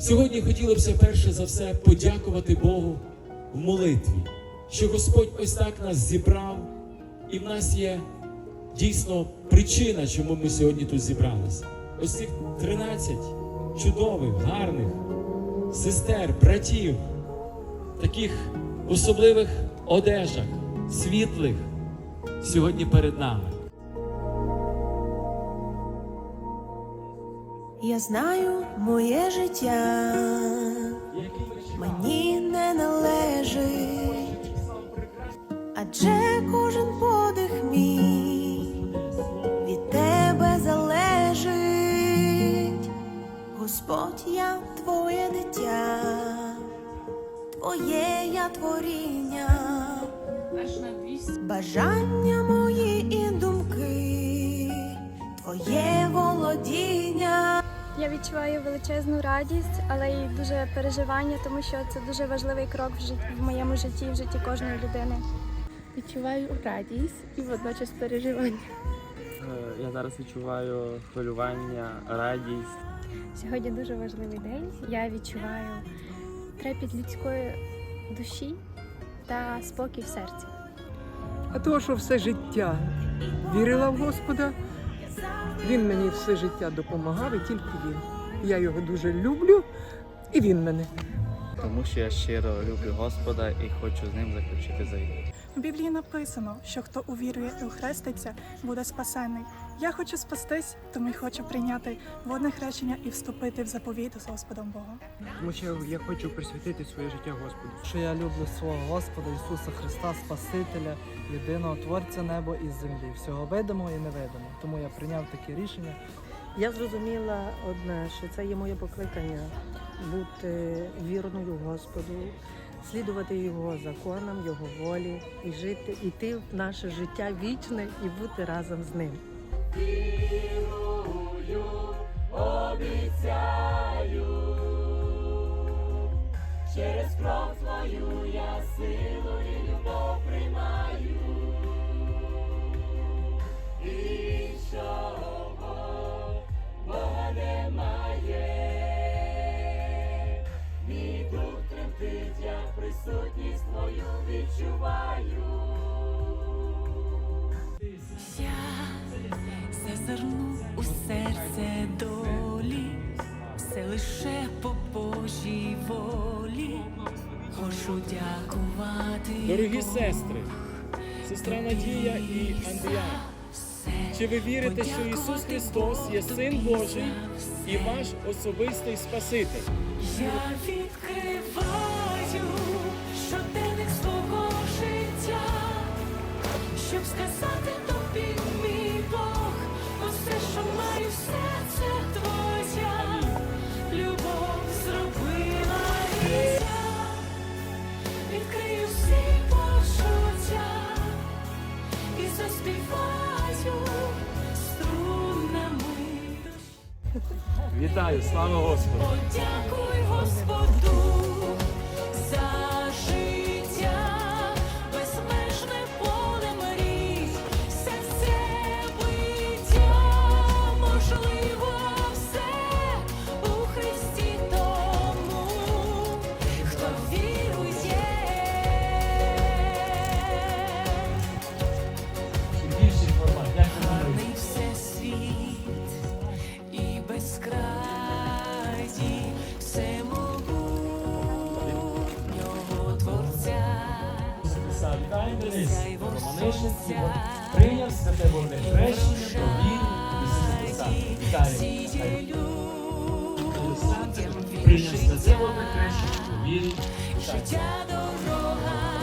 Сьогодні хотілося б перше за все подякувати Богу в молитві, що Господь ось так нас зібрав, і в нас є дійсно причина, чому ми сьогодні тут зібралися. Ось цих 13 чудових, гарних сестер, братів, таких особливих одежах, світлих, сьогодні перед нами. Я знаю моє життя. Мені не належить, адже кожен подих мій від тебе залежить. Господь, я твоє дитя, твоє я творіння, бажання мої і думки, твоє володіння. Я відчуваю величезну радість, але й дуже переживання, тому що це дуже важливий крок в, житті, в моєму житті, в житті кожної людини. Відчуваю радість і водночас переживання. Е, Я зараз відчуваю хвилювання, радість. Сьогодні дуже важливий день. Я відчуваю трепіт людської душі та спокій в серці. А того, що все життя вірила в Господа, він мені все життя допомагав і тільки він. Я його дуже люблю, і він мене. Тому що я щиро люблю Господа і хочу з ним заключити завіт. В Біблії написано, що хто увірує і охреститься, буде спасений. Я хочу спастись, тому й хочу прийняти водне хрещення і вступити в заповіт з Господом Богом. Тому що я хочу присвятити своє життя Господу. що я люблю свого Господа Ісуса Христа, Спасителя, єдиного Творця неба і землі, всього видимого і невидимого. Тому я прийняв таке рішення. Я зрозуміла одне, що це є моє покликання бути вірною Господу, слідувати Його законам, Його волі і жити, іти в наше життя вічне і бути разом з ним. У серце долі, все лише по Божій волі. Хочу дякувати. Дорогі сестри, сестра Надія і Андріан, чи ви вірите, що Ісус Христос є Син Божий і ваш особистий Спаситель? Я відкриваю щоденник свого життя, щоб сказати тобі, мій Вітаю, слава Господу! Сяйво сонця, Прийняв святе водне хрещення, повір Ісуса Христа. Вітаю! сіє Прийняв святе водне хрещення, повір Життя дорога